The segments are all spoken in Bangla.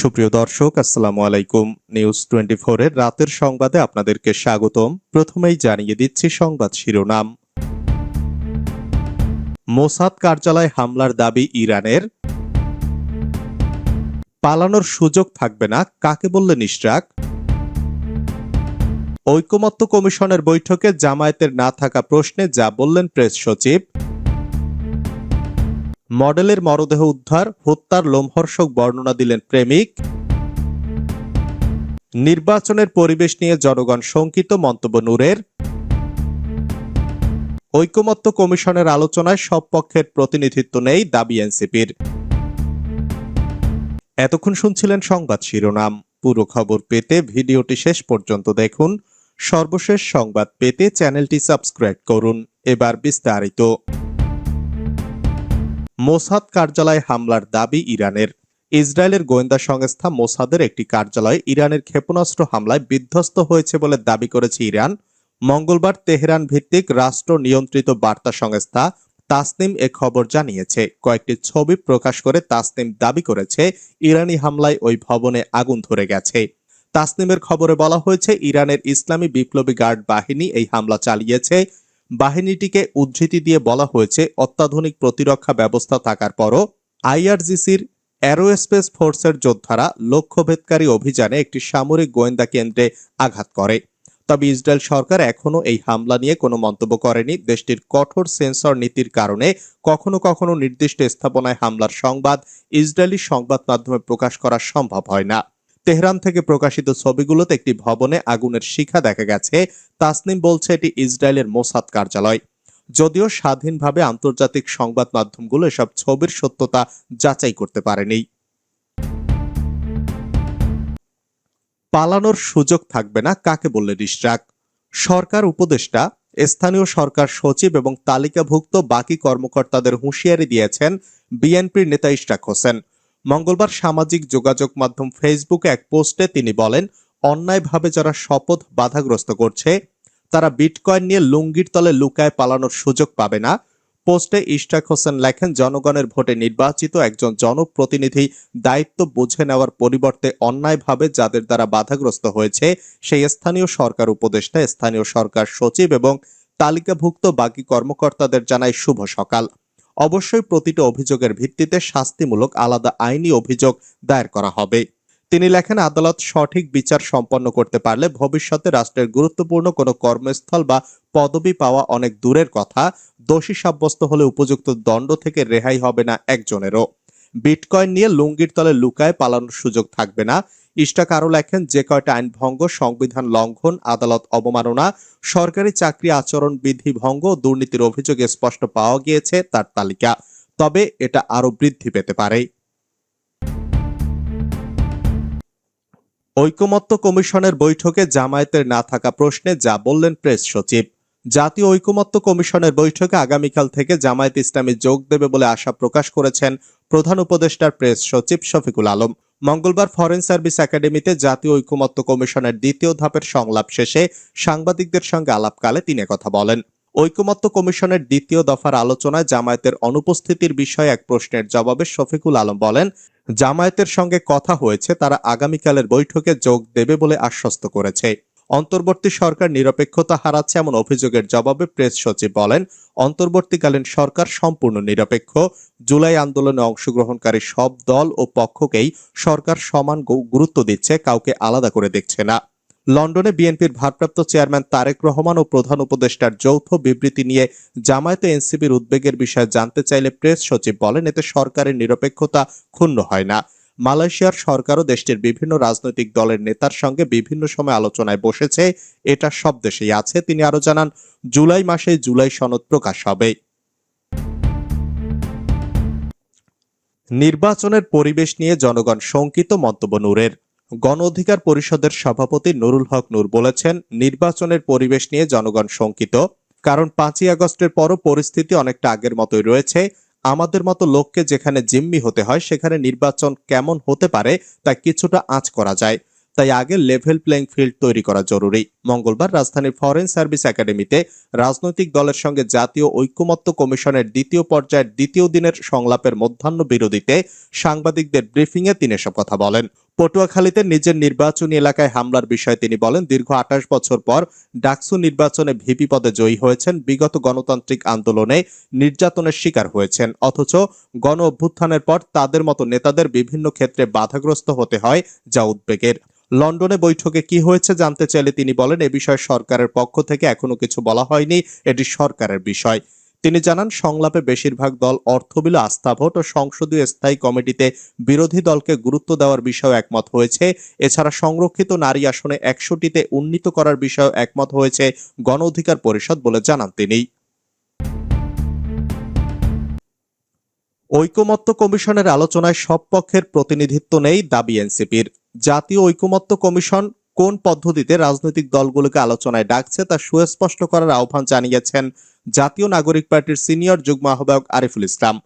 সুপ্রিয় দর্শক, আসসালামু আলাইকুম। নিউজ টোয়েন্টি এর রাতের সংবাদে আপনাদেরকে স্বাগতম। প্রথমেই জানিয়ে দিচ্ছি সংবাদ শিরোনাম। মোসাদ কার্যালয় হামলার দাবি ইরানের। পালানোর সুযোগ থাকবে না, কাকে বললেন ইশরাক? ঐকমত্য কমিশনের বৈঠকে জামায়াতের না থাকা প্রশ্নে যা বললেন প্রেস সচিব। মডেলের মরদেহ উদ্ধার, হত্যার লোমহর্ষক বর্ণনা দিলেন প্রেমিক। নির্বাচনের পরিবেশ নিয়ে জনগণ শঙ্কিত মন্তব্য নূরের। ঐকমত্য কমিশনের আলোচনায় সব পক্ষের প্রতিনিধিত্ব নেই দাবি এনসিপির। এতক্ষণ শুনছিলেন সংবাদ শিরোনাম। পুরো খবর পেতে ভিডিওটি শেষ পর্যন্ত দেখুন। সর্বশেষ সংবাদ পেতে চ্যানেলটি সাবস্ক্রাইব করুন। এবার বিস্তারিত। মোসাদ কার্যালয় হামলার দাবি ইরানের। ইসরায়েলের গোয়েন্দা সংস্থা মোসাদের একটি কার্যালয় ইরানের ক্ষেপণাস্ত্র হামলায় বিধ্বস্ত হয়েছে বলে দাবি করেছে ইরান। মঙ্গলবার তেহরান ভিত্তিক রাষ্ট্র নিয়ন্ত্রিত বার্তা সংস্থা তাসনিম এ খবর জানিয়েছে। কয়েকটি ছবি প্রকাশ করে তাসনিম দাবি করেছে, ইরানি হামলায় ওই ভবনে আগুন ধরে গেছে। তাসনিমের খবরে বলা হয়েছে, ইরানের ইসলামী বিপ্লবী গার্ড বাহিনী এই হামলা চালিয়েছে। বাহিনীটিকে উদ্ধৃতি দিয়ে বলা হয়েছে, অত্যাধুনিক প্রতিরক্ষা ব্যবস্থা থাকার পরও আইআরজিসির অ্যারোস্পেস ফোর্সের যোদ্ধারা লক্ষ্যভেদকারী অভিযানে একটি সামরিক গোয়েন্দা কেন্দ্রে আঘাত করে। তবে ইসরায়েল সরকার এখনও এই হামলা নিয়ে কোনো মন্তব্য করেনি। দেশটির কঠোর সেন্সর নীতির কারণে কখনো কখনো নির্দিষ্ট স্থাপনায় হামলার সংবাদ ইসরায়েলি সংবাদ মাধ্যমে প্রকাশ করা সম্ভব হয় না। তেহরান থেকে প্রকাশিত ছবিগুলোতে একটি ভবনে আগুনের শিখা দেখা গেছে। তাসনিম বলছে এটি ইসরায়েলের মোসাদ কার্যালয়। যদিও স্বাধীনভাবে আন্তর্জাতিক সংবাদ মাধ্যমগুলো এসব ছবির সত্যতা যাচাই করতে পারেনি। পালানোর সুযোগ থাকবে না, কাকে বললেন ইশরাক সরকার উপদেষ্টা, স্থানীয় সরকার সচিব এবং তালিকাভুক্ত বাকি কর্মকর্তাদের হুঁশিয়ারি দিয়েছেন বিএনপির নেতা ইশরাক হোসেন। মঙ্গলবার সামাজিক যোগাযোগ মাধ্যম ফেসবুকে এক পোস্টে তিনি বলেন, অন্যায়ভাবে যারা শপথ বাধাগ্রস্ত করছে, তারা বিটকয়েন নিয়ে লুঙ্গির তলে লুকায় পালানোর সুযোগ পাবে না। পোস্টে ইশরাক হোসেন লেখেন, জনগণের ভোটে নির্বাচিত একজন জনপ্রতিনিধি দায়িত্ব বুঝে নেওয়ার পরিবর্তে অন্যায়ভাবে যাদের দ্বারা বাধাগ্রস্ত হয়েছে, সেই স্থানীয় সরকার উপদেষ্টা, স্থানীয় সরকার সচিব এবং তালিকাভুক্ত বাকি কর্মকর্তাদের জানায় শুভ সকাল। অবশ্যই প্রতিটি অভিযোগের ভিত্তিতে শাস্তিমূলক আলাদা আইনি অভিযোগ দায়ের করা হবে। তিনি লেখেন, আদালত সঠিক বিচার সম্পন্ন করতে পারলে ভবিষ্যতে রাষ্ট্রের গুরুত্বপূর্ণ কোনো কর্মস্থল বা পদবি পাওয়া অনেক দূরের কথা। দোষী সাব্যস্ত হলে উপযুক্ত দণ্ড থেকে রেহাই হবে না একজনেরও। বিটকয়েন নিয়ে লুঙ্গির তলে লুকায় পালানোর সুযোগ থাকবে না। ইস্টাক আরও লেখেন, যে কয়টা আইন ভঙ্গ, সংবিধান লঙ্ঘন, আদালত অবমাননা, সরকারি চাকরি আচরণ বিধি ভঙ্গ, দুর্নীতির অভিযোগে স্পষ্ট পাওয়া গিয়েছে তার তালিকা। তবে এটা আরও বৃদ্ধি পেতে পারে। ঐকমত্য কমিশনের বৈঠকে জামায়াতের না থাকা প্রশ্নে যা বললেন প্রেস সচিব। জাতীয় ঐকমত্য কমিশনের বৈঠকে আগামীকাল থেকে জামায়াত ইসলামী যোগ দেবে বলে আশা প্রকাশ করেছেন প্রধান উপদেষ্টার প্রেস সচিব শফিকুল আলম। মঙ্গলবার ফরেন সার্ভিস একাডেমিতে জাতীয় ঐকমত্য কমিশনের দ্বিতীয় ধাপের সংলাপ শেষে সাংবাদিকদের সঙ্গে আলাপকালে তিনি কথা বলেন। ঐকমত্য কমিশনের দ্বিতীয় দফার আলোচনায় জামায়াতের অনুপস্থিতির বিষয়ে এক প্রশ্নের জবাবে শফিকুল আলম বলেন, জামায়াতের সঙ্গে কথা হয়েছে, তারা আগামীকালের বৈঠকে যোগ দেবে বলে আশ্বস্ত করেছে। অন্তর্বর্তী সরকার নিরপেক্ষতা হারাচ্ছে এমন অভিযোগের জবাবে প্রেস সচিব বলেন, অন্তর্বর্তীকালীন সরকার সম্পূর্ণ নিরপেক্ষ। জুলাই আন্দোলনে অংশগ্রহণকারী সব দল ও পক্ষকেই সরকার সমান গুরুত্ব দিচ্ছে, কাউকে আলাদা করে দেখছে না। লন্ডনে বিএনপির ভারপ্রাপ্ত চেয়ারম্যান তারেক রহমান ও প্রধান উপদেষ্টার যৌথ বিবৃতি নিয়ে জামায়াতে এনসিপির উদ্বেগের বিষয়ে জানতে চাইলে প্রেস সচিব বলেন, এতে সরকারের নিরপেক্ষতা ক্ষুণ্ণ হয় না। মালয়েশিয়ার সরকারও দেশটির বিভিন্ন রাজনৈতিক দলের নেতার সঙ্গে বিভিন্ন সময় আলোচনায় বসেছে, এটা সব দেশেই আছে, তিনি আরও জানান, জুলাই মাসে জুলাই সনদ প্রকাশ হবে। নির্বাচনের পরিবেশ নিয়ে জনগণ শঙ্কিত মন্তব্য নূরের। গণ অধিকার পরিষদের সভাপতি নুরুল হক নূর বলেছেন, নির্বাচনের পরিবেশ নিয়ে জনগণ শঙ্কিত, কারণ পাঁচই আগস্টের পরও পরিস্থিতি অনেকটা আগের মতোই রয়েছে। আমাদের মতো লোককে যেখানে জিম্মি হতে হয়, সেখানে নির্বাচন কেমন হতে পারে তা কিছুটা আঁচ করা যায়। তাই আগে লেভেল প্লেইং ফিল্ড তৈরি করা জরুরি। মঙ্গলবার রাজধানীর ফরেন সার্ভিস একাডেমিতে রাজনৈতিক দলের সঙ্গে জাতীয় ঐক্যমত্য কমিশনের দ্বিতীয় পর্যায়ের দ্বিতীয় দিনের সংলাপের মধ্যাহ্ন বিরোধীতে সাংবাদিকদের ব্রিফিংয়ে তিনি এসব কথা বলেন। পটুয়াখালীতে নিজের নির্বাচনী এলাকায় হামলার বিষয়ে তিনি বলেন, দীর্ঘ আঠাশ বছর পর ডাকসু নির্বাচনে ভিপি পদে জয়ী হয়েছেন। বিগত গণতান্ত্রিক আন্দোলনে নির্যাতনের শিকার হয়েছেন। অথচ গণ অভ্যুত্থানের পর তাদের মতো নেতাদের বিভিন্ন ক্ষেত্রে বাধাগ্রস্ত হতে হয় যা উদ্বেগের। লন্ডনে বৈঠকে কি হয়েছে জানতে চাইলে তিনি বলেন, এ বিষয়ে সরকারের পক্ষ থেকে এখনও কিছু বলা হয়নি। এটি সরকারের বিষয়। তিনি জানান, সংলাপে বেশিরভাগ দল অর্থ বিল আস্থা ভোট ও সংসদীয় স্থায়ী কমিটিতে বিরোধী দলকে গুরুত্ব দেওয়ার বিষয়ে একমত হয়েছে। এছাড়া সংরক্ষিত নারী আসনে একশোটিতে উন্নীত করার বিষয়ে একমত হয়েছে গণ অধিকার পরিষদ বলে জানান তিনি। ঐকমত্য কমিশনের আলোচনায় সব পক্ষের প্রতিনিধিত্ব নেই দাবি এনসিপির। জাতীয় ঐকমত্য কমিশন কোন পদ্ধতিতে রাজনৈতিক দলগুলোকে আলোচনায় ডাকছে তা সুস্পষ্ট করার আহ্বান জানিয়েছেন জাতীয় নাগরিক পার্টির সিনিয়র যুগ্ম আহ্বায়ক আরিফুল ইসলাম।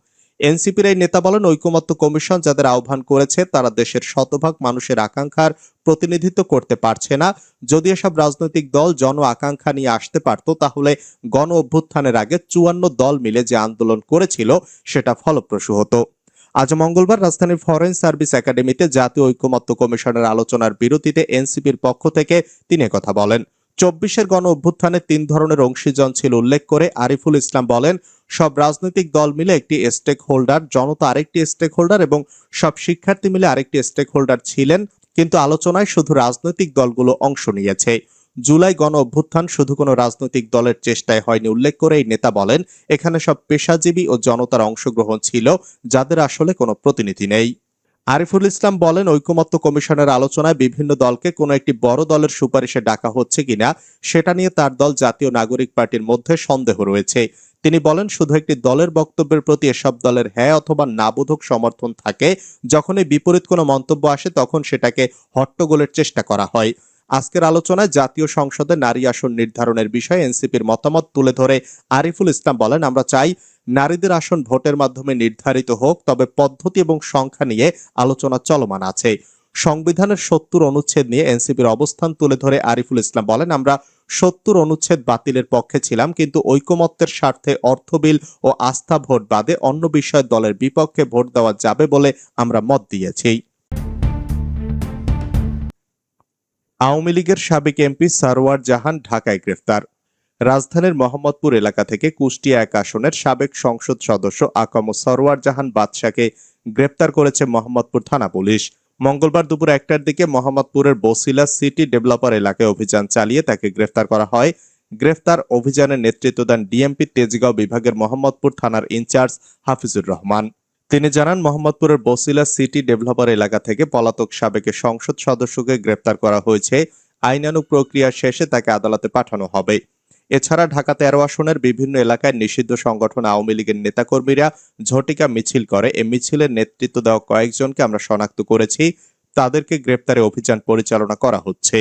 এনসিপির এই নেতা বলেন, ঐকমত্য কমিশন যাদের আহ্বান করেছে, তারা দেশের শতভাগ মানুষের আকাঙ্ক্ষার প্রতিনিধিত্ব করতে পারছে না। যদি এসব রাজনৈতিক দল জন আকাঙ্ক্ষা নিয়ে আসতে পারত, তাহলে গণ অভ্যুত্থানের আগে চুয়ান্ন দল মিলে যে আন্দোলন করেছিল, সেটা ফলপ্রসূ হতো। আজ মঙ্গলবার রাজধানীর ফরেন সার্ভিস একাডেমিতে জাতীয় ঐকমত্য কমিশনের আলোচনার বিরতিতে এনসিপির পক্ষ থেকে তিনি কথা বলেন। চব্বিশের গণ অভ্যুত্থানে তিন ধরনের অংশীজন ছিল উল্লেখ করে আরিফুল ইসলাম বলেন, সব রাজনৈতিক দল মিলে একটি স্টেক হোল্ডার জনতা আরেকটি স্টেক হোল্ডার এবং সব শিক্ষার্থী মিলে আরেকটি স্টেক হোল্ডার ছিলেন, কিন্তু আলোচনায় শুধু রাজনৈতিক দলগুলো অংশ নিয়েছে। জুলাই গণ অভ্যুত্থান শুধু কোনো রাজনৈতিক দলের চেষ্টায় হয়নি, উল্লেখ করে এই নেতা বলেন, এখানে সব পেশাজীবী ও জনতার অংশগ্রহণ ছিল, যাদের আসলে কোনো প্রতিনিধি নেই। আরিফুল ইসলাম বলেন, ঐকমত্য কমিশনের আলোচনায় বিভিন্ন দলকে কোনো একটি বড় দলের সুপারিশে ডাকা হচ্ছে কিনা, সেটা নিয়ে তার দল জাতীয় নাগরিক পার্টির মধ্যে সন্দেহ রয়েছে। তিনি বলেন, শুধু একটি দলের বক্তব্যের প্রতি এসব দলের হ্যাঁ অথবা নাবোধক সমর্থন থাকে, যখনই বিপরীত কোনো মন্তব্য আসে তখন সেটাকে হট্টগোলের চেষ্টা করা হয়। আজকের আলোচনায় জাতীয় সংসদে নারী আসন নির্ধারণের বিষয়ে এনসিপির মতামত তুলে ধরে আরিফুল ইসলাম বলেন, আমরা চাই নারীদের আসন ভোটের মাধ্যমে নির্ধারিত হোক, তবে পদ্ধতি এবং সংখ্যা নিয়ে আলোচনা চলমান আছে। সংবিধানের সত্তর অনুচ্ছেদ নিয়ে এনসিপির অবস্থান তুলে ধরে আরিফুল ইসলাম বলেন, আমরা সত্তর অনুচ্ছেদ বাতিলের পক্ষে ছিলাম, কিন্তু ঐকমত্যের স্বার্থে অর্থ বিল ও আস্থা ভোট বাদে অন্য বিষয়ে দলের বিপক্ষে ভোট দেওয়া যাবে বলে আমরা মত দিয়েছি। আওয়ামী লীগের সাবেক এমপি সারোয়ার জাহান ঢাকায় গ্রেফতার। রাজধানীর মোহাম্মদপুর এলাকা থেকে কুষ্টিয়া এক আসনের সাবেক সংসদ সদস্য আকাম সরোয়ার জাহান বাদশাকে গ্রেপ্তার করেছে মোহাম্মদপুর থানা পুলিশ। মঙ্গলবার দুপুর একটার দিকে মোহাম্মদপুরের বসিলা সিটি ডেভেলপার এলাকায় অভিযান চালিয়ে তাকে গ্রেফতার করা হয়। গ্রেফতার অভিযানের নেতৃত্ব দেন ডিএমপি তেজগাঁও বিভাগের মোহাম্মদপুর থানার ইনচার্জ হাফিজুর রহমান। তিনি জানান, মোহাম্মদপুরের বসিলা সিটি ডেভেলপার এলাকা থেকে পলাতক সাবেক সংসদ সদস্যকে গ্রেপ্তার করা হয়েছে। আইনানুগ প্রক্রিয়া শেষে তাকে আদালতে পাঠানো হবে। এছাড়া ঢাকা তেরো আসনের বিভিন্ন এলাকায় নিষিদ্ধ সংগঠন আওয়ামী লীগের নেতাকর্মীরা ঝটিকা মিছিল করে। এ মিছিলের নেতৃত্ব দেওয়া কয়েকজনকে আমরা শনাক্ত করেছি। তাদেরকে গ্রেপ্তারে অভিযান পরিচালনা করা হচ্ছে।